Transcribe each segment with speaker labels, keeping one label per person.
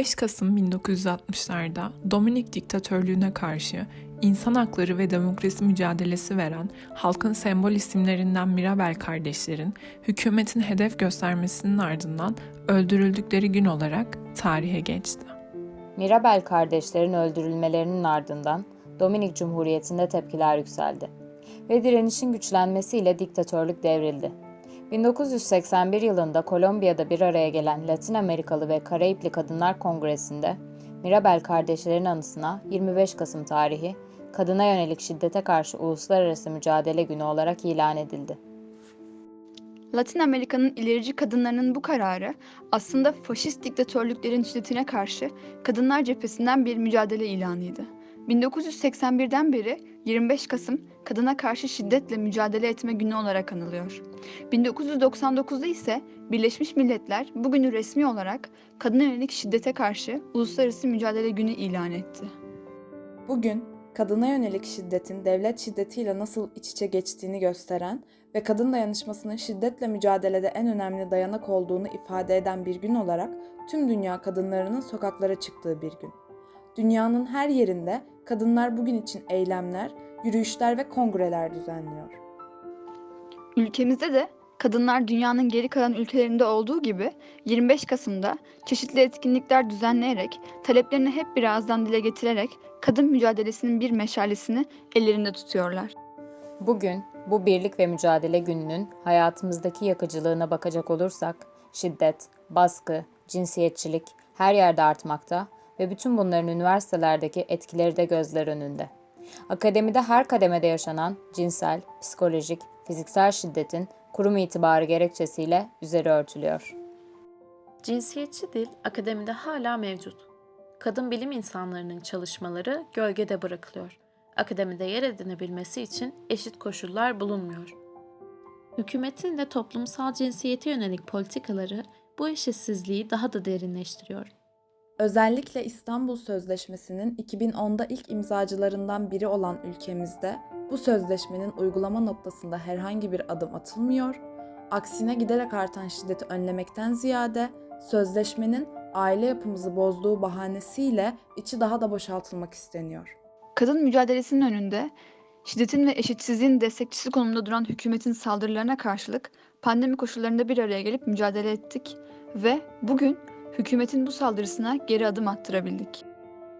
Speaker 1: 25 Kasım 1960'larda Dominik diktatörlüğüne karşı insan hakları ve demokrasi mücadelesi veren halkın sembol isimlerinden Mirabel kardeşlerin hükümetin hedef göstermesinin ardından öldürüldükleri gün olarak tarihe geçti.
Speaker 2: Mirabel kardeşlerin öldürülmelerinin ardından Dominik Cumhuriyeti'nde tepkiler yükseldi ve direnişin güçlenmesiyle diktatörlük devrildi. 1981 yılında Kolombiya'da bir araya gelen Latin Amerikalı ve Karayipli Kadınlar Kongresi'nde Mirabel kardeşlerin anısına 25 Kasım tarihi kadına yönelik şiddete karşı uluslararası mücadele günü olarak ilan edildi.
Speaker 3: Latin Amerika'nın ilerici kadınlarının bu kararı aslında faşist diktatörlüklerin şiddetine karşı kadınlar cephesinden bir mücadele ilanıydı. 1981'den beri 25 Kasım kadına karşı şiddetle mücadele etme günü olarak anılıyor. 1999'da ise Birleşmiş Milletler bugünü resmi olarak kadına yönelik şiddete karşı Uluslararası Mücadele Günü ilan etti.
Speaker 4: Bugün kadına yönelik şiddetin devlet şiddetiyle nasıl iç içe geçtiğini gösteren ve kadın dayanışmasının şiddetle mücadelede en önemli dayanak olduğunu ifade eden bir gün olarak tüm dünya kadınlarının sokaklara çıktığı bir gün. Dünyanın her yerinde kadınlar bugün için eylemler, yürüyüşler ve kongreler düzenliyor.
Speaker 3: Ülkemizde de kadınlar dünyanın geri kalan ülkelerinde olduğu gibi 25 Kasım'da çeşitli etkinlikler düzenleyerek, taleplerini hep bir ağızdan dile getirerek kadın mücadelesinin bir meşalesini ellerinde tutuyorlar.
Speaker 2: Bugün bu birlik ve mücadele gününün hayatımızdaki yakıcılığına bakacak olursak şiddet, baskı, cinsiyetçilik her yerde artmakta ve bütün bunların üniversitelerdeki etkileri de gözler önünde. Akademide her kademede yaşanan cinsel, psikolojik, fiziksel şiddetin kurum itibarı gerekçesiyle üzeri örtülüyor.
Speaker 5: Cinsiyetçi dil akademide hala mevcut. Kadın bilim insanlarının çalışmaları gölgede bırakılıyor. Akademide yer edinebilmesi için eşit koşullar bulunmuyor. Hükümetin de toplumsal cinsiyete yönelik politikaları bu eşitsizliği daha da derinleştiriyor.
Speaker 4: Özellikle İstanbul Sözleşmesi'nin 2010'da ilk imzacılarından biri olan ülkemizde bu sözleşmenin uygulama noktasında herhangi bir adım atılmıyor, aksine giderek artan şiddeti önlemekten ziyade sözleşmenin aile yapımızı bozduğu bahanesiyle içi daha da boşaltılmak isteniyor.
Speaker 3: Kadın mücadelesinin önünde şiddetin ve eşitsizliğin destekçisi konumda duran hükümetin saldırılarına karşılık pandemi koşullarında bir araya gelip mücadele ettik ve bugün hükümetin bu saldırısına geri adım attırabildik.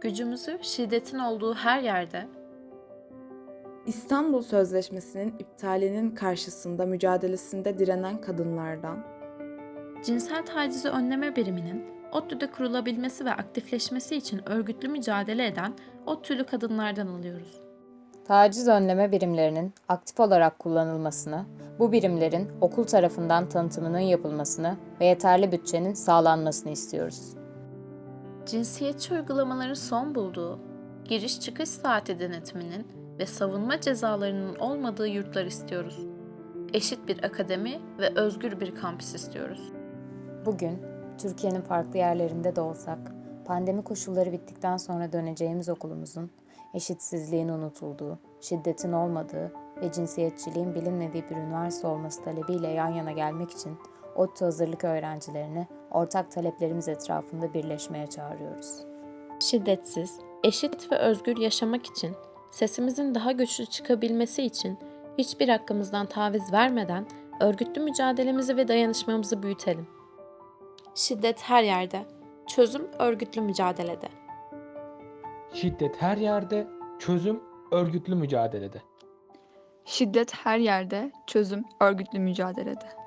Speaker 5: Gücümüzü şiddetin olduğu her yerde
Speaker 4: İstanbul Sözleşmesi'nin iptalinin karşısında mücadelesinde direnen kadınlardan,
Speaker 5: cinsel tacizi önleme biriminin ODTÜ'de kurulabilmesi ve aktifleşmesi için örgütlü mücadele eden ODTÜ'lü kadınlardan alıyoruz.
Speaker 2: Taciz önleme birimlerinin aktif olarak kullanılmasını, bu birimlerin okul tarafından tanıtımının yapılmasını ve yeterli bütçenin sağlanmasını istiyoruz.
Speaker 5: Cinsiyetçi uygulamaların son bulduğu, giriş çıkış saati denetiminin ve savunma cezalarının olmadığı yurtlar istiyoruz. Eşit bir akademi ve özgür bir kampüs istiyoruz.
Speaker 2: Bugün Türkiye'nin farklı yerlerinde de olsak, pandemi koşulları bittikten sonra döneceğimiz okulumuzun eşitsizliğin unutulduğu, şiddetin olmadığı ve cinsiyetçiliğin bilinmediği bir üniversite olması talebiyle yan yana gelmek için ODTÜ hazırlık öğrencilerini ortak taleplerimiz etrafında birleşmeye çağırıyoruz.
Speaker 5: Şiddetsiz, eşit ve özgür yaşamak için, sesimizin daha güçlü çıkabilmesi için hiçbir hakkımızdan taviz vermeden örgütlü mücadelemizi ve dayanışmamızı büyütelim. Şiddet her yerde, çözüm örgütlü mücadelede.
Speaker 6: Şiddet her yerde, çözüm örgütlü mücadelede.
Speaker 3: Şiddet her yerde, çözüm örgütlü mücadelede.